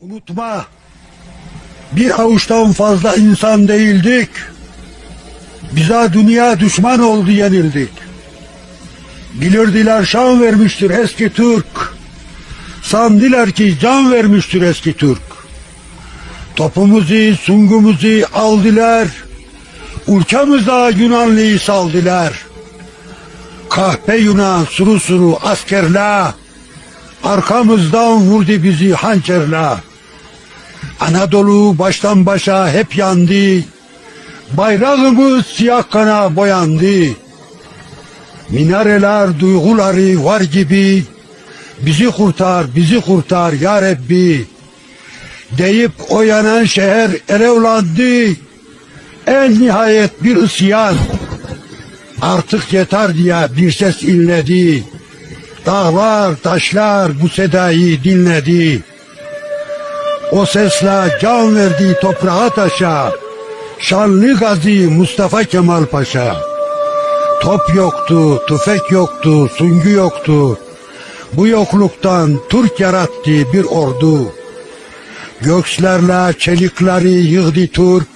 Unutma, bir avuçtan fazla insan değildik. Bize dünya düşman oldu yenildik. Bilirdiler şan vermiştir eski Türk. Sandılar ki can vermiştir eski Türk. Topumuzu, sungumuzu aldılar. Ülkemize Yunanlıyı saldılar. Kahpe Yunan suru suru askerler. Arkamızdan vurdu bizi hançerle. Anadolu baştan başa hep yandı. Bayrağımız siyah kana boyandı. Minareler duyguları var gibi. Bizi kurtar, bizi kurtar ya Rabbi. Deyip o yanan şehir erevlandı. En nihayet bir isyan. Artık yeter diye bir ses inledi. Dağlar, taşlar bu sedayı dinledi. O sesle can verdi toprağa taşa. Şanlı Gazi Mustafa Kemal Paşa. Top yoktu, tüfek yoktu, süngü yoktu. Bu yokluktan Türk yarattı bir ordu. Gökslerle çelikleri yığdı Türk.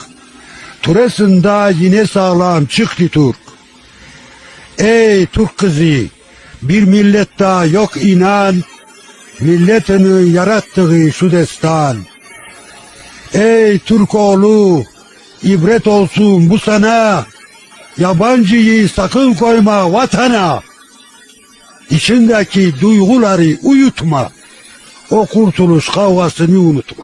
Turesinde yine sağlam çıktı Türk. Ey Türk kızı, bir millette yok inan, milletini yarattığı şu destan. Ey Türk oğlu, ibret olsun bu sana, yabancıyı sakın koyma vatana. İçindeki duyguları uyutma, o kurtuluş kavgasını unutma.